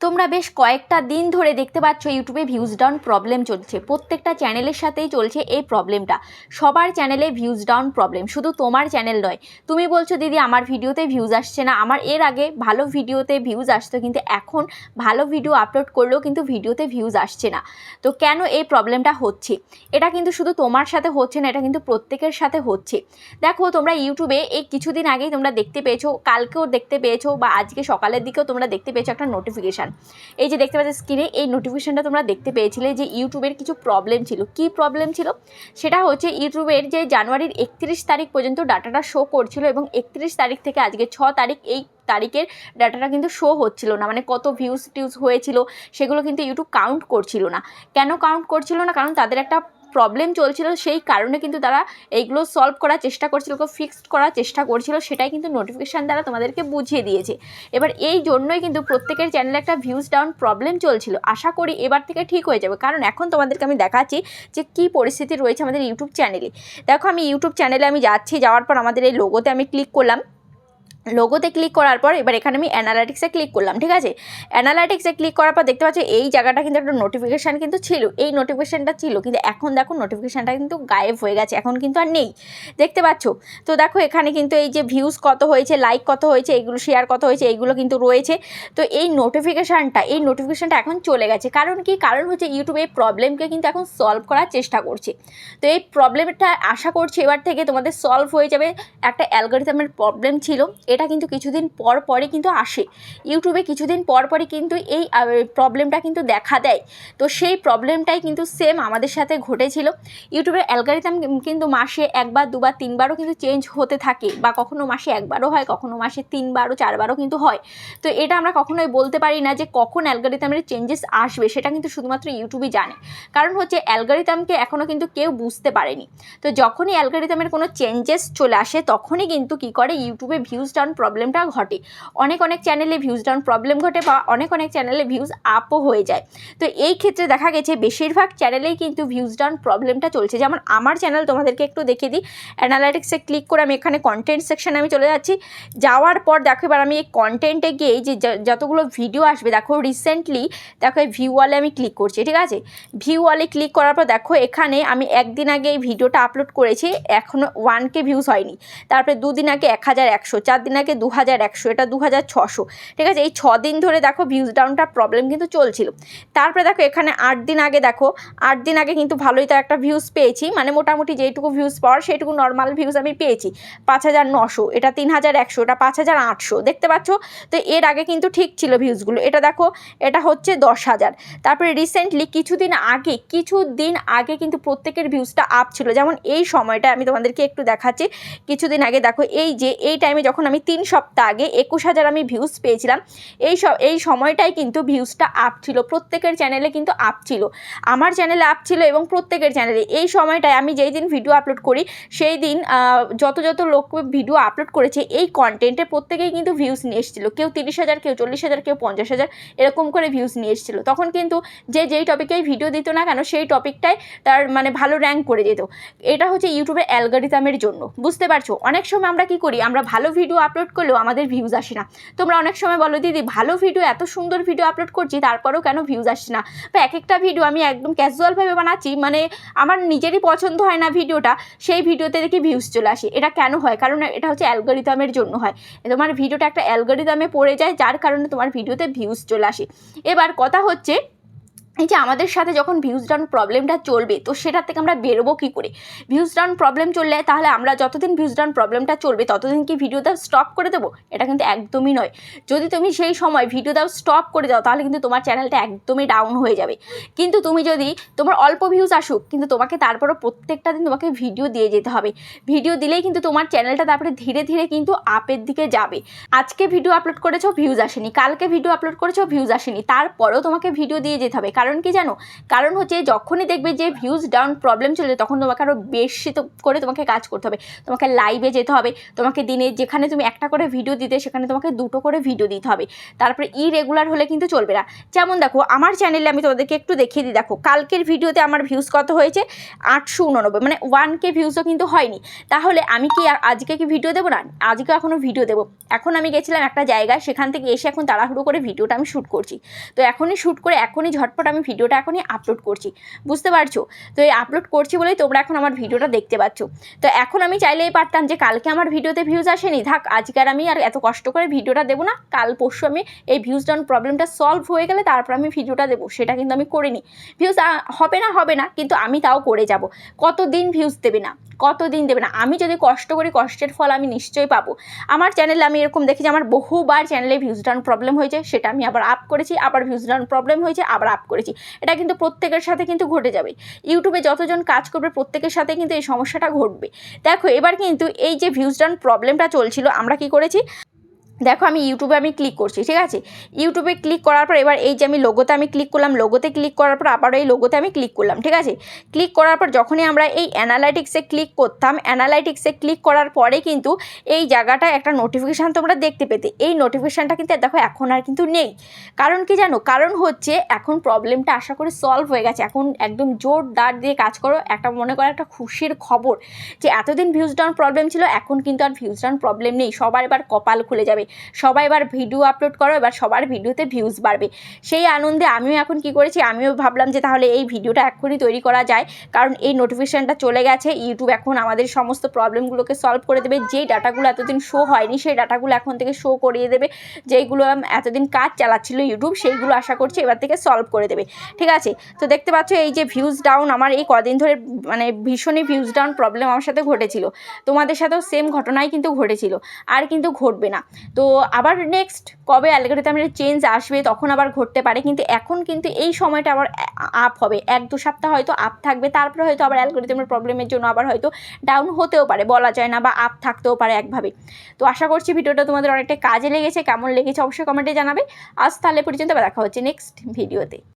তোমরা বেশ কয়েকটা দিন ধরে দেখতে পাচ্ছ ইউটিউবে ভিউজ ডাউন প্রবলেম চলছে। প্রত্যেকটা চ্যানেলের সাথেই চলছে এই প্রবলেমটা সবার চ্যানেলে ভিউজ ডাউন প্রবলেম শুধু তোমার চ্যানেল নয়। তুমি বলছো, দিদি, আমার ভিডিওতে ভিউজ আসছে না। আমার এর আগে ভালো ভিডিওতে ভিউজ আসতো, কিন্তু এখন ভালো ভিডিও আপলোড করলেও কিন্তু ভিডিওতে ভিউজ আসছে না। তো কেন এই প্রবলেমটা হচ্ছে? এটা কিন্তু শুধু তোমার সাথে হচ্ছে না, এটা কিন্তু প্রত্যেকের সাথে হচ্ছে। দেখো, তোমরা ইউটিউবে এই কিছুদিন আগেই তোমরা দেখতে পেয়েছ, কালকেও দেখতে পেয়েছ, বা আজকে সকালের দিকেও তোমরা দেখতে পেয়েছ একটা নোটিফিকেশান এই যে দেখতে পাচ্ছ স্ক্রিনে এই নোটিফিকেশানটা তোমরা দেখতে পেয়েছিলে যে ইউটিউবের কিছু প্রবলেম ছিল। কি প্রবলেম ছিল? সেটা হচ্ছে ইউটিউবের যে জানুয়ারির একত্রিশ তারিখ পর্যন্ত ডাটাটা শো করছিল এবং একত্রিশ তারিখ থেকে আজকে ছ তারিখ এই তারিখের ডাটাটা কিন্তু শো হচ্ছিল না। মানে কত ভিউজ টিউজ হয়েছিল, সেগুলো কিন্তু ইউটিউব কাউন্ট করছিল না। কেন কাউন্ট করছিল না? কারণ তাদের একটা প্রবলেম চলছিল, সেই কারণে কিন্তু তারা এইগুলো সলভ করার চেষ্টা করছিল ফিক্সড করার চেষ্টা করছিল, সেটাই কিন্তু নোটিফিকেশান দ্বারা তোমাদেরকে বুঝিয়ে দিয়েছে। এবার এই জন্যই কিন্তু প্রত্যেকের চ্যানেলে একটা ভিউজ ডাউন প্রবলেম চলছিল। আশা করি এবার থেকে ঠিক হয়ে যাবে। কারণ এখন তোমাদেরকে আমি দেখাচ্ছি যে কী পরিস্থিতি রয়েছে আমাদের ইউটিউব চ্যানেলে দেখো, আমি ইউটিউব চ্যানেলে আমি যাচ্ছি, যাওয়ার পর আমাদের এই লোগোতে আমি ক্লিক করলাম। লোগোতে ক্লিক করার পর এবার এখানে আমি অ্যানালাটিক্সে ক্লিক করলাম, ঠিক আছে? অ্যানালাইটিক্সে ক্লিক করার পর দেখতে পাচ্ছি এই জায়গাটা কিন্তু একটা নোটিফিকেশান কিন্তু ছিল। এই নোটিফিকেশানটা ছিল, কিন্তু এখন দেখো নোটিফিকেশানটা কিন্তু গায়েব হয়ে গেছে, এখন কিন্তু আর নেই। দেখতে পাচ্ছ? তো দেখো এখানে কিন্তু এই যে ভিউজ কত হয়েছে লাইক কত হয়েছে এইগুলো শেয়ার কত হয়েছে এইগুলো কিন্তু রয়েছে। তো এই নোটিফিকেশানটা এই নোটিফিকেশানটা এখন চলে গেছে। কারণ কি? কারণ হচ্ছে ইউটিউব এই প্রবলেমকে কিন্তু এখন সলভ করার চেষ্টা করছে। তো এই প্রবলেমটা আশা করছি এবার থেকে তোমাদের সলভ হয়ে যাবে। একটা অ্যালগোরিদমের প্রবলেম ছিল। এটা কিন্তু কিছুদিন পর পরে কিন্তু আসে। ইউটিউবে কিছুদিন পর পরই কিন্তু এই প্রবলেমটা কিন্তু দেখা দেয়। তো সেই প্রবলেমটাই কিন্তু সেম আমাদের সাথে ঘটেছিল। ইউটিউবের অ্যালগারিথাম কিন্তু মাসে একবার, দুবার, তিনবারও কিন্তু চেঞ্জ হতে থাকে বা কখনো মাসে একবারও হয়, কখনো মাসে তিনবারও, চারবারও কিন্তু হয়। তো এটা আমরা কখনোই বলতে পারি না যে কখন অ্যালগারিথামের চেঞ্জেস আসবে, সেটা কিন্তু শুধুমাত্র ইউটিউবই জানে। কারণ হচ্ছে অ্যালগারিথামকে এখনও কিন্তু কেউ বুঝতে পারেনি। তো যখনই অ্যালগারিথামের কোনো চেঞ্জেস চলে আসে, তখনই কিন্তু কী করে ইউটিউবে ভিউজ ডাউন প্রবলেমটা ঘটে। অনেক অনেক চ্যানেলে ভিউজ ডাউন প্রবলেম ঘটে বা অনেক অনেক চ্যানেলে ভিউজ আপও হয়ে যায়। তো এই ক্ষেত্রে দেখা গেছে বেশিরভাগ চ্যানেলেই কিন্তু ভিউজ ডাউন প্রবলেমটা চলছে। যেমন আমার চ্যানেল তোমাদেরকে একটু দেখিয়ে দিই। অ্যানালাইটিক্সে ক্লিক করে আমি এখানে কন্টেন্ট সেকশানে আমি চলে যাচ্ছি। যাওয়ার পর দেখো এবার আমি এই কন্টেন্টে গিয়ে যে যতগুলো ভিডিও আসবে, দেখো রিসেন্টলি দেখো এই ভিউ ওয়ালে আমি ক্লিক করছি, ঠিক আছে? ভিউ ওয়ালে ক্লিক করার পর দেখো এখানে আমি একদিন আগে এই ভিডিওটা আপলোড করেছি এখনও ওয়ান কে ভিউজ হয়নি। তারপরে দুদিন আগে এক হাজার একশো, চার আগে দু হাজার একশো, এটা দু হাজার ছশো। ঠিক আছে, এই ছ দিন ধরে দেখো ভিউজ ডাউনটা প্রবলেম কিন্তু চলছিল। তারপরে দেখো এখানে আট দিন আগে দেখো, আট দিন আগে কিন্তু ভালোই তো একটা ভিউজ পেয়েছি মানে মোটামুটি যেটুকু ভিউজ পাওয়ার সেইটুকু নর্মাল ভিউজ আমি পেয়েছি। পাঁচ হাজার নশো, এটা তিন হাজার একশো, এটা পাঁচ হাজার আটশো, দেখতে পাচ্ছ? তো এর আগে কিন্তু ঠিক ছিল ভিউজগুলো এটা দেখো, এটা হচ্ছে দশ হাজার। তারপরে রিসেন্টলি কিছুদিন আগে কিছুদিন আগে কিন্তু প্রত্যেকের ভিউজটা আপ ছিল। যেমন এই সময়টা আমি তোমাদেরকে একটু দেখাচ্ছি, কিছুদিন আগে দেখো, এই যে, এই টাইমে যখন আমি তিন সপ্তাহ আগে একুশ হাজার আমি ভিউজ পেয়েছিলাম। এই সব এই সময়টাই কিন্তু ভিউজটা আপ ছিল, প্রত্যেকের চ্যানেলে কিন্তু আপ ছিল। আমার চ্যানেলে আপ ছিল এবং প্রত্যেকের চ্যানেলে এই সময়টায় আমি যেই দিন ভিডিও আপলোড করি, সেই দিন যত যত লোক ভিডিও আপলোড করেছে, এই কন্টেন্টে প্রত্যেকেই কিন্তু ভিউজ নিয়ে এসেছিল। কেউ তিরিশ হাজার, কেউ চল্লিশ হাজার, কেউ পঞ্চাশ হাজার, এরকম করে ভিউজ নিয়ে এসেছিল। তখন কিন্তু যে যেই টপিকেই ভিডিও দিত না কেন, সেই টপিকটাই তার মানে ভালো র্যাঙ্ক করে যেত। এটা হচ্ছে ইউটিউবের অ্যালগারিথামের জন্য। বুঝতে পারছ? অনেক সময় আমরা কি করি? আমরা ভালো ভিডিও আপলোড করলেও আমাদের ভিউজ আসে না। তোমরা অনেক সময় বলো, দিদি, ভালো ভিডিও এত সুন্দর ভিডিও আপলোড করছি, তারপরেও কেন ভিউজ আসছে না? বা এক একটা ভিডিও আমি একদম ক্যাজুয়ালভাবে বানাচ্ছি মানে আমার নিজেরই পছন্দ হয় না ভিডিওটা সেই ভিডিওতে দেখি ভিউজ চলে আসে। এটা কেন হয়? কারণ এটা হচ্ছে অ্যালগোরিদমের জন্য হয়। তোমার ভিডিওটা একটা অ্যালগোরিদমে পড়ে যায়, যার কারণে তোমার ভিডিওতে ভিউজ চলে আসে। এবার কথা হচ্ছে এই যে আমাদের সাথে যখন ভিউজ ডাউন প্রবলেমটা চলবে, তো সেটার থেকে আমরা বেরোবো কী করে? ভিউজ ডাউন প্রবলেম চললে তাহলে আমরা যতদিন ভিউজ ডাউন প্রবলেমটা চলবে, ততদিন কি ভিডিও দাও স্টপ করে দেবো? এটা কিন্তু একদমই নয়। যদি তুমি সেই সময় ভিডিও দাও স্টপ করে দাও, তাহলে কিন্তু তোমার চ্যানেলটা একদমই ডাউন হয়ে যাবে। কিন্তু তুমি যদি তোমার অল্প ভিউজ আসুক, কিন্তু তোমাকে তারপরও প্রত্যেকটা দিন তোমাকে ভিডিও দিয়ে যেতে হবে। ভিডিও দিলেই কিন্তু তোমার চ্যানেলটা তারপরে ধীরে ধীরে কিন্তু আপের দিকে যাবে। আজকে ভিডিও আপলোড করেছ ভিউজ আসেনি। কালকে ভিডিও আপলোড করেছ ভিউজ আসেনি। তারপরেও তোমাকে ভিডিও দিয়ে যেতে হবে। কারণ কারণ কি জানো? কারণ হচ্ছে যখনই দেখবে যে ভিউজ ডাউন প্রবলেম চলে তখন তোমাকে আরও বেশি করে তোমাকে কাজ করতে হবে। তোমাকে লাইভে যেতে হবে, তোমাকে দিনে যেখানে তুমি একটা করে ভিডিও দিতে, সেখানে তোমাকে দুটো করে ভিডিও দিতে হবে। তারপরে ইরেগুলার হলে কিন্তু চলবে না। যেমন দেখো, আমার চ্যানেলে আমি তোমাদেরকে একটু দেখিয়ে দিই। দেখো, কালকের ভিডিওতে আমার ভিউজ কত হয়েছে? আটশো উননব্বই মানে ওয়ান কে ভিউজও কিন্তু হয়নি। তাহলে আমি কি আজকে কি ভিডিও দেবো না? আজকে এখনও ভিডিও দেবো। এখন আমি গেছিলাম একটা জায়গায়, সেখান থেকে এসে এখন তাড়াহুড়ো করে ভিডিওটা আমি শ্যুট করছি। তো এখনই শ্যুট করে, এখনই ঝটপট আমি ভিডিওটা এখনই আপলোড করছি। বুঝতে পারছ? তো এই আপলোড করছি বলেই তোমরা এখন আমার ভিডিওটা দেখতে পাচ্ছ। তো এখন আমি চাইলেই পারতাম যে কালকে আমার ভিডিওতে ভিউজ আসেনি, থাক, আজকে আমি আর এত কষ্ট করে ভিডিওটা দেবো না। কাল পরশু আমি এই ভিউজ ডাউন প্রবলেমটা সলভ হয়ে গেলে তারপর আমি ভিডিওটা দেবো, সেটা কিন্তু আমি করিনি। ভিউজ হবে না হবে না, কিন্তু আমি তাও করে যাব। কত দিন ভিউজ দেবে না? কতদিন দেবে না। আমি যদি কষ্ট করি, কষ্টের ফল আমি নিশ্চয়ই পাবো। আমার চ্যানেলে আমি এরকম দেখি যে, আমার বহুবার চ্যানেলে ভিউজ ডাউন প্রবলেম হয়েছে, সেটা আমি আবার আপ করেছি, আবার ভিউজ ডাউন প্রবলেম হয়েছে, আবার আপ করেছি। এটা কিন্তু প্রত্যেকের সাথে কিন্তু ঘটে যাবে। ইউটিউবে যতজন কাজ করবে, প্রত্যেকের সাথে কিন্তু এই সমস্যাটা ঘটবে। দেখো, এবার কিন্তু এই যে ভিউজ ডাউন প্রবলেমটা চলছিল, আমরা কি করেছি? দেখো আমি ইউটিউবে আমি ক্লিক করছি, ঠিক আছে? ইউটিউবে ক্লিক করার পর এবার এই যে আমি লোগোতে আমি ক্লিক করলাম লোগোতে ক্লিক করার পর আবারও এই লোগোতে আমি ক্লিক করলাম, ঠিক আছে? ক্লিক করার পর যখনই আমরা এই অ্যানালাইটিক্সে ক্লিক করতাম অ্যানালাইটিক্সে ক্লিক করার পরে কিন্তু এই জায়গাটায় একটা নোটিফিকেশান তোমরা দেখতে পেতে। এই নোটিফিকেশানটা কিন্তু দেখো এখন আর কিন্তু নেই। কারণ কি জানো? কারণ হচ্ছে এখন প্রবলেমটা আশা করি সলভ হয়ে গেছে। এখন একদম জোর দাঁড় দিয়ে কাজ করো, একটা মনে করো একটা খুশির খবর যে এতদিন ভিউজ ডাউন প্রবলেম ছিল, এখন কিন্তু আর ভিউজ ডাউন প্রবলেম নেই। সবার এবার কপাল খুলে যাবে। সবাই এবার ভিডিও আপলোড করো, এবার সবার ভিডিওতে ভিউজ বাড়বে। সেই আনন্দে আমিও এখন কি করেছি, আমিও ভাবলাম যে তাহলে এই ভিডিওটা এক্ষুনি তৈরি করা যায়, কারণ এই নোটিফিকেশানটা চলে গেছে ইউটিউব এখন আমাদের সমস্ত প্রবলেমগুলোকে সলভ করে দেবে। যেই ডাটাগুলো এতদিন শো হয়নি, সেই ডাটাগুলো এখন থেকে শো করিয়ে দেবে। যেইগুলো এতদিন কাজ চালাচ্ছিল ইউটিউব সেইগুলো আশা করছি এবার থেকে সলভ করে দেবে। ঠিক আছে? তো দেখতে পাচ্ছ এই যে ভিউজ ডাউন আমার এই কদিন ধরে মানে ভীষণই ভিউজ ডাউন প্রবলেম আমার সাথে ঘটেছিল। তোমাদের সাথেও সেম ঘটনাই কিন্তু ঘটেছিল, আর কিন্তু ঘটবে না। তো আবার নেক্সট কবে অ্যালগোরিদমের চেঞ্জ আসবে, তখন আবার ঘটতে পারে, কিন্তু এখন কিন্তু এই সময়টা আবার আপ হবে। এক দু সপ্তাহ হয়তো আপ থাকবে, তারপরে হয়তো আবার অ্যালগোরিদমের প্রবলেমের জন্য আবার হয়তো ডাউন হতেও পারে, বলা যায় না বা আপ থাকতেও পারে একভাবে। তো আশা করছি ভিডিওটা তোমাদের অনেকটা কাজে লেগেছে, কেমন লেগেছে অবশ্যই কমেন্টে জানাবে। আজ তাহলে পর্যন্ত দেখা হচ্ছে নেক্সট ভিডিওতে